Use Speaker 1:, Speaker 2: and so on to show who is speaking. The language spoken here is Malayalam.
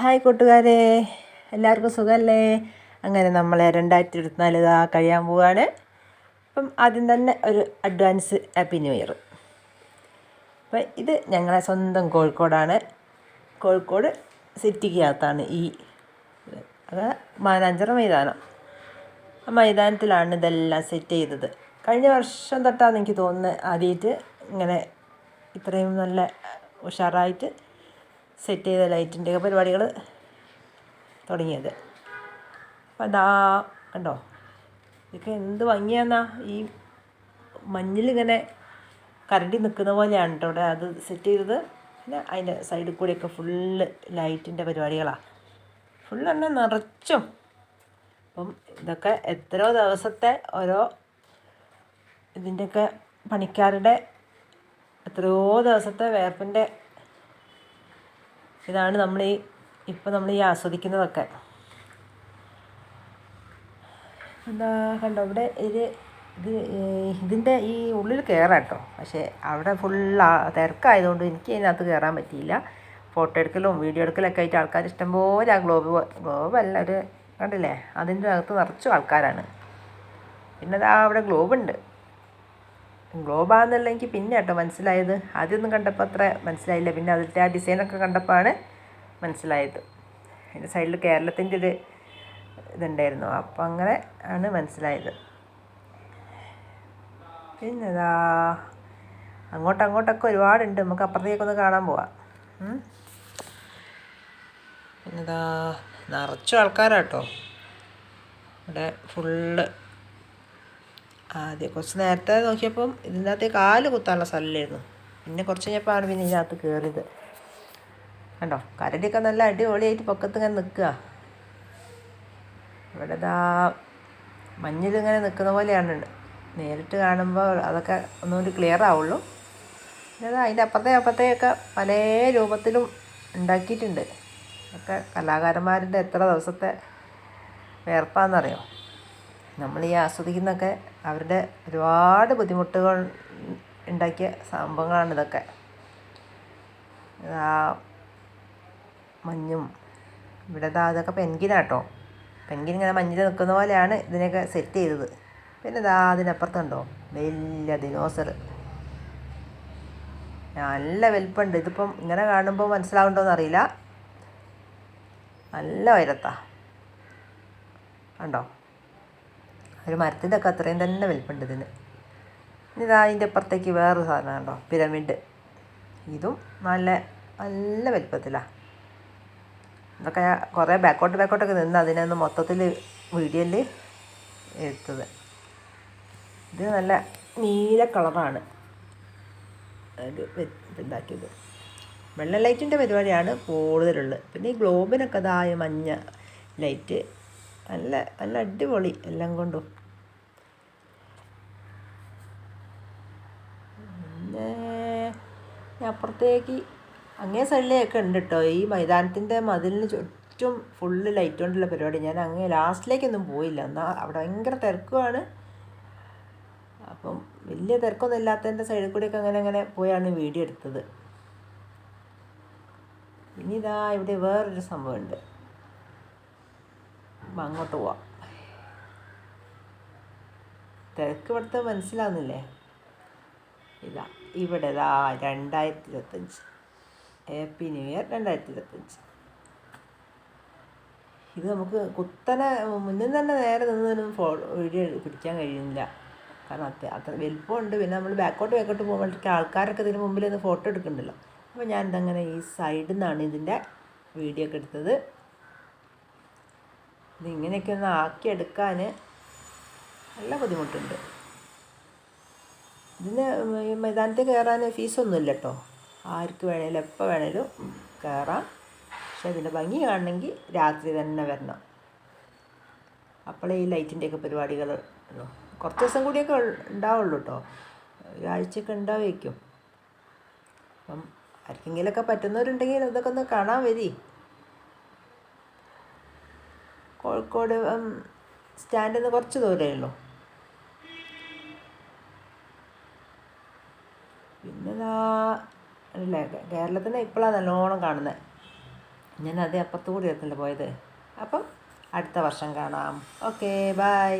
Speaker 1: ഹായ് കൂട്ടുകാരെ എല്ലാവർക്കും സുഖമല്ലേ അങ്ങനെ നമ്മളെ രണ്ടായിരത്തി ഇരുപത്തിനാല് ഇതാ കഴിയാൻ പോവുകയാണ് അപ്പം ആദ്യം തന്നെ ഒരു അഡ്വാൻസ് ഹാപ്പി ന്യൂ ഇയർ. അപ്പം ഇത് ഞങ്ങളെ സ്വന്തം കോഴിക്കോടാണ്. കോഴിക്കോട് സിറ്റിക്കകത്താണ് ഈ. അത് മാനാഞ്ചിറ മൈതാനം. ആ മൈതാനത്തിലാണ് ഇതെല്ലാം സെറ്റ് ചെയ്തത്. കഴിഞ്ഞ വർഷം തൊട്ടാണ് എനിക്ക് തോന്നുന്നത് ആദ്യമായിട്ട് ഇങ്ങനെ ഇത്രയും നല്ല ഉഷാറായിട്ട് സെറ്റ് ചെയ്ത ലൈറ്റിന്റെ പരിപാടികൾ തുടങ്ങിയത്. അപ്പം അതാ കണ്ടോ? ഇതൊക്കെ എന്ത് ഭംഗിയാന്നാ. ഈ മഞ്ഞിലിങ്ങനെ കരണ്ടി നിൽക്കുന്ന പോലെയാണ് കേട്ടോ ഇവിടെ അത് സെറ്റ് ചെയ്തത്. പിന്നെ അതിന്റെ സൈഡിൽ കൂടെയൊക്കെ ഫുള്ള് ലൈറ്റിന്റെ പരിപാടികളാണ് ഫുള്ള് തന്നെ നിറച്ചും. അപ്പം ഇതൊക്കെ എത്രയോ ദിവസത്തെ ഓരോ ഇതിന്റെയൊക്കെ പണിക്കാരുടെ എത്രയോ ദിവസത്തെ വേർപ്പിന്റെ ഇതാണ് നമ്മൾ ഈ ഇപ്പം നമ്മൾ ഈ ആസ്വദിക്കുന്നതൊക്കെ. എന്താ കണ്ടോ ഇവിടെ ഇത് ഇത് ഇതിന്റെ ഈ ഉള്ളിൽ കയറാം കേട്ടോ പക്ഷേ അവിടെ ഫുൾ തിരക്കായതുകൊണ്ട് എനിക്ക് അതിനകത്ത് കയറാൻ പറ്റിയില്ല. ഫോട്ടോ എടുക്കലും വീഡിയോ എടുക്കലൊക്കെ ആയിട്ട് ആൾക്കാർ ഇഷ്ടംപോലെ ആ ഗ്ലോബ് ഗ്ലോബ് അല്ല ഒരു കണ്ടില്ലേ? അതിന്റെ അകത്ത് നിറച്ചും ആൾക്കാരാണ്. പിന്നെ ദാ അവിടെ ഗ്ലോബ് ഉണ്ട് ഗ്ലോബാന്നുള്ള എനിക്ക് പിന്നെ കേട്ടോ മനസ്സിലായത്. ആദ്യമൊന്നും കണ്ടപ്പോൾ അത്ര മനസ്സിലായില്ല. പിന്നെ അതിന്റെ ആ ഡിസൈനൊക്കെ കണ്ടപ്പോഴാണ് മനസ്സിലായത്. അതിന്റെ സൈഡിൽ കേരളത്തിന്റെ ഒരു ഇതുണ്ടായിരുന്നു. അപ്പം അങ്ങനെ ആണ് മനസ്സിലായത്. പിന്നെതാ അങ്ങോട്ട് അങ്ങോട്ടൊക്കെ ഒരുപാടുണ്ട്. നമുക്ക് അപ്പുറത്തേക്കൊന്ന് കാണാൻ പോവാം. പിന്നെ പിന്നെതാ നിറച്ചും ആൾക്കാരാട്ടോ. ഇവിടെ ഫുള്ള് ആദ്യം കുറച്ച് നേരത്തെ നോക്കിയപ്പം ഇതിന്റെ അകത്ത് കാൽ കുത്താനുള്ള സ്ഥലമില്ലായിരുന്നു. പിന്നെ കുറച്ച് കഴിഞ്ഞപ്പോഴാണ് പിന്നെ ഇതിനകത്ത് കയറിയത്. കണ്ടോ? കരടിയൊക്കെ നല്ല അടിപൊളിയായിട്ട് പൊക്കത്ത് ഇങ്ങനെ നിൽക്കുക. ഇവിടെ ഇതാ മഞ്ഞിലിങ്ങനെ നിൽക്കുന്ന പോലെയാണ്. നേരിട്ട് കാണുമ്പോൾ അതൊക്കെ ഒന്നുകൂടി ക്ലിയർ ആവുള്ളൂ. പിന്നെ അതിന്റെ അപ്പുറത്തെ അപ്പുറത്തെയൊക്കെ പല രൂപത്തിലും ഉണ്ടാക്കിയിട്ടുണ്ട്. ഒക്കെ കലാകാരന്മാരുടെ എത്ര ദിവസത്തെ വേർപ്പാന്നറിയോ? നമ്മൾ ഈ ആസ്വദിക്കുന്നതൊക്കെ അവരുടെ ഒരുപാട് ബുദ്ധിമുട്ടുകൾ ഉണ്ടാക്കിയ സംഭവങ്ങളാണ് ഇതൊക്കെ. ആ മഞ്ഞും ഇവിടെ ദാ ഇതൊക്കെ പെൻഗിനാട്ടോ പെൻഗിൻ ഇങ്ങനെ മഞ്ഞിൽ നിൽക്കുന്ന പോലെയാണ് ഇതിനെയൊക്കെ സെറ്റ് ചെയ്തത്. പിന്നെ ദാ അതിനപ്പുറത്തുണ്ടോ? വലിയ ദിനോസർ. നല്ല വലിപ്പമുണ്ട് ഇതിപ്പം ഇങ്ങനെ കാണുമ്പോൾ മനസ്സിലാവുണ്ടോയെന്ന് അറിയില്ല. നല്ല ഉയരത്താ. കണ്ടോ? ഒരു മരത്തിന്റെയൊക്കെ അത്രയും തന്നെ വലിപ്പമുണ്ട് ഇതിന്. ഇനി ഇതാ അതിന്റെ അപ്പുറത്തേക്ക് വേറൊരു സാധനം കണ്ടോ? പിരമിഡ്. ഇതും നല്ല നല്ല വലിപ്പത്തിലാണ് ഇതൊക്കെ കുറേ ബാക്കോട്ട് ബാക്കോട്ടൊക്കെ നിന്ന് അതിനൊന്ന് മൊത്തത്തിൽ വീഡിയോയിൽ എടുത്തത്. ഇത് നല്ല നീല കളറാണ്. അത് ഇതാക്കിയത് വെള്ള ലൈറ്റിന്റെ പരിപാടിയാണ് കൂടുതലുള്ളത്. പിന്നെ ഈ ഗ്ലോബിനൊക്കെ അതായ മഞ്ഞ ലൈറ്റ്. നല്ല നല്ല അടിപൊളി എല്ലാം കൊണ്ടും. പിന്നെ അപ്പുറത്തേക്ക് അങ്ങേ സൈഡിലേക്ക് ഉണ്ട് കേട്ടോ ഈ മൈതാനത്തിന്റെ മതിലിന് ചുറ്റും ഫുള്ള് ലൈറ്റ് കൊണ്ടുള്ള പരിപാടി. ഞാൻ അങ്ങേ ലാസ്റ്റിലേക്കൊന്നും പോയില്ല. എന്നാൽ അവിടെ ഭയങ്കര തിരക്കുമാണ് അപ്പം വലിയ തിരക്കൊന്നും ഇല്ലാത്തതിന്റെ സൈഡിൽ കൂടിയൊക്കെ അങ്ങനെ അങ്ങനെ പോയാണ് വീഡിയോ എടുത്തത്. ഇനി ഇതാ ഇവിടെ വേറൊരു സംഭവമുണ്ട്. അപ്പം അങ്ങോട്ട് പോവാം. തിരക്ക് ഇവിടുത്തെ മനസ്സിലാവുന്നില്ലേ? ഇതാ ഇവിടെ ഇതാ രണ്ടായിരത്തി ഇരുപത്തഞ്ച് ഹാപ്പി ന്യൂ ഇയർ രണ്ടായിരത്തി ഇരുപത്തഞ്ച് ഇത് നമുക്ക് കുത്തനെ മുന്നിൽ തന്നെ നേരെ നിന്നൊന്നും ഫോ വീഡിയോ പിടിക്കാൻ കഴിയുന്നില്ല. കാരണം അത്ര അത്ര വലിപ്പമുണ്ട്. പിന്നെ നമ്മൾ ബാക്കോട്ട് ബാക്കോട്ട് പോകുമ്പോഴത്തേക്ക് ആൾക്കാരൊക്കെ ഇതിന് മുമ്പിൽ നിന്ന് ഫോട്ടോ എടുക്കുന്നുണ്ടല്ലോ. അപ്പോൾ ഞാൻ ഇതങ്ങനെ ഈ സൈഡിൽ നിന്നാണ് ഇതിന്റെ വീഡിയോ ഒക്കെ എടുത്തത്. ഇതിങ്ങനെയൊക്കെ ഒന്ന് ആക്കിയെടുക്കാൻ നല്ല ബുദ്ധിമുട്ടുണ്ട്. ഇതിന് ഈ മൈതാനത്തിൽ കയറാൻ ഫീസൊന്നുമില്ല കേട്ടോ ആർക്ക് വേണേലും എപ്പോൾ വേണേലും കയറാം. പക്ഷെ ഇതിന്റെ ഭംഗി കാണണമെങ്കിൽ രാത്രി തന്നെ വരണം. അപ്പോഴേ ഈ ലൈറ്റിന്റെയൊക്കെ പരിപാടികൾ കുറച്ച് ദിവസം കൂടിയൊക്കെ ഉണ്ടാവുള്ളൂ കേട്ടോ ഒരാഴ്ചയൊക്കെ ഉണ്ടാവേക്കും അപ്പം ആർക്കെങ്കിലുമൊക്കെ പറ്റുന്നവരുണ്ടെങ്കിൽ ഇതൊക്കെ ഒന്ന് കാണാൻ വരി. കോഴിക്കോട് സ്റ്റാൻഡിൽ നിന്ന് കുറച്ച് ദൂരമേ ഉള്ളൂ പിന്നെ ഇതാ അല്ലേ കേരളത്തിന് ഇപ്പോഴാണ് നല്ലോണം കാണുന്നത് ഞാൻ അതേ അപ്പുറത്ത് കൂടി എത്തല്ലേ പോയത്. അപ്പം അടുത്ത വർഷം കാണാം. Okay bye